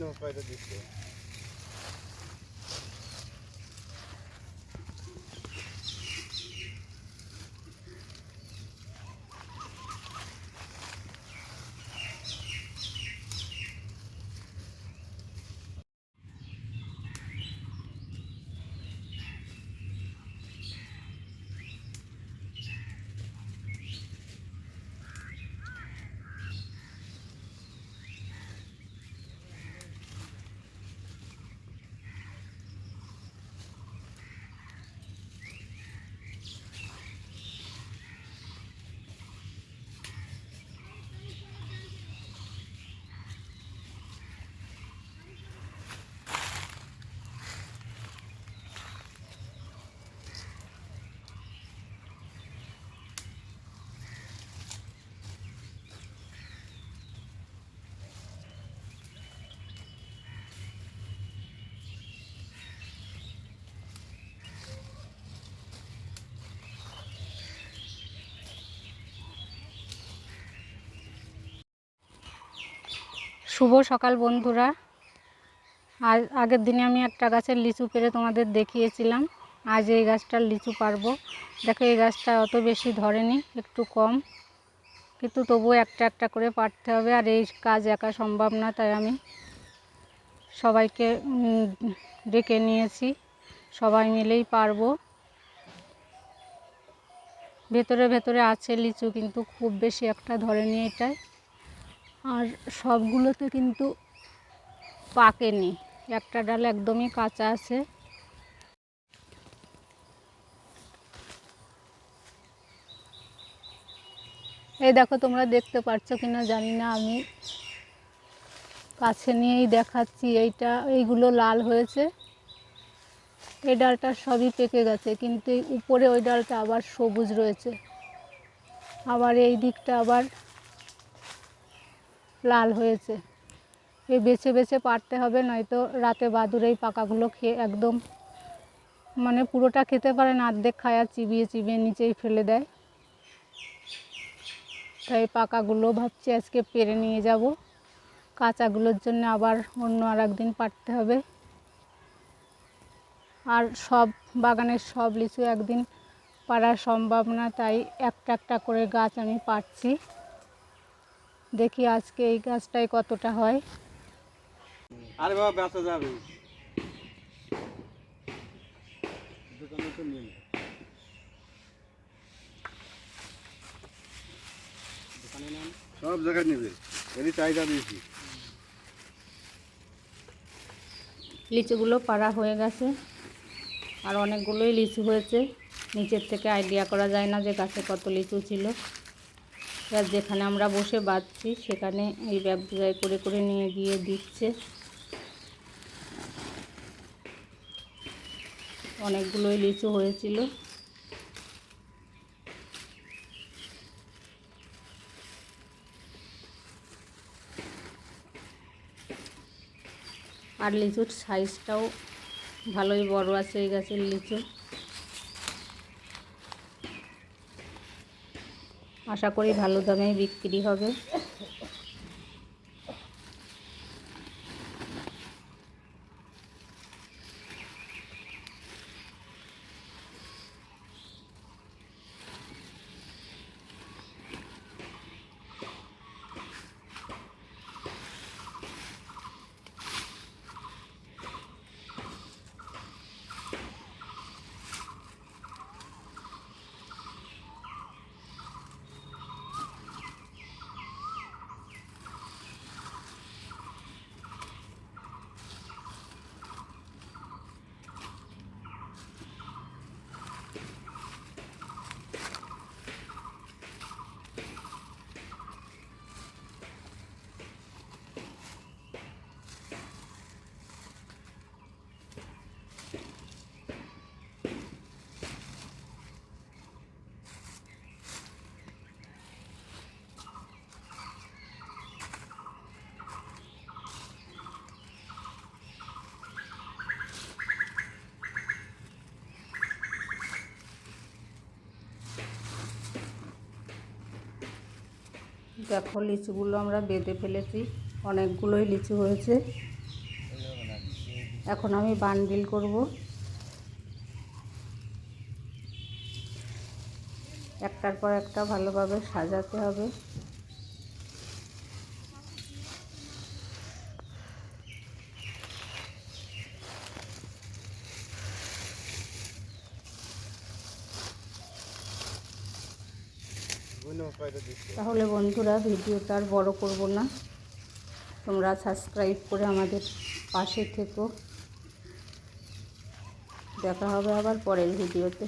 অন্য কয়টা দিচ্ছে শুভ সকাল বন্ধুরা। আজ আগের দিনে আমি একটা গাছের লিচু পেরে তোমাদের দেখিয়েছিলাম। আজ এই গাছটার লিচু পারব। দেখো, এই গাছটা অত বেশি ধরেনি, একটু কম। কিন্তু তবুও একটা একটা করে পারতে হবে, আর এই কাজ একা সম্ভব না, তাই আমি সবাইকে ডেকে নিয়েছি। সবাই মিলেই পারব। ভেতরে ভেতরে আছে লিচু, কিন্তু খুব বেশি একটা ধরেনি এটায়। আর সবগুলোতে কিন্তু পাকেনি। একটা ডাল একদমই কাঁচা আছে। এই দেখো, তোমরা দেখতে পাচ্ছ কিনা জানি না আমি। কাছে নিয়েই দেখাচ্ছি, এইটা, এইগুলো লাল হয়েছে। এই ডালটা সবই পেকে গেছে, কিন্তু উপরে ওই ডালটা আবার সবুজ রয়েছে। আবার এই দিকটা আবার লাল হয়েছে। এ বেছে বেছে পারতে হবে, নয়তো রাতে বাদুর এই পাকাগুলো খেয়ে একদম মানে পুরোটা খেতে পারে না, অর্ধেক খায় আর চিবিয়ে চিবিয়ে নিচেই ফেলে দেয়। তাই পাকাগুলো ভাবছি আজকে পেরে নিয়ে যাব। কাঁচাগুলোর জন্য আবার অন্য আর একদিন পারতে হবে। আর সব, বাগানের সব লিচু একদিন পারা সম্ভব না, তাই একটা একটা করে গাছ আমি পারছি। দেখি আজকে এই গাছটায় কতটা হয়। আরে বাবা বেঁচা যাবে। দোকানে তো নেই। সব জায়গায় নেবে। এরই চাহিদা দিয়েছি লিচুগুলো পাড়া হয়ে গেছে। আর অনেকগুলোই লিচু হয়েছে। নিচের থেকে আইডিয়া করা যায় না যে গাছে কত লিচু ছিল। এবার যেখানে আমরা বসে বাঁধছি সেখানে এই ব্যবসায় করে করে নিয়ে গিয়ে দিচ্ছে। অনেকগুলোই লিচু হয়েছিল। আর লিচুর সাইজটাও ভালোই বড় আছে এই গাছের লিচু। আশা করি ভালো দামে বিক্রি হবে। দেখো লিচুগুলো আমরা বেঁধে ফেলেছি। অনেকগুলোই লিচু হয়েছে। এখন আমি বান্ডিল করব। একটার পর একটা ভালোভাবে সাজাতে হবে। তাহলে বন্ধুরা ভিডিওটা আর বড় করব না। তোমরা সাবস্ক্রাইব করে আমাদের পাশে থেকো। দেখা হবে আবার পরের ভিডিওতে।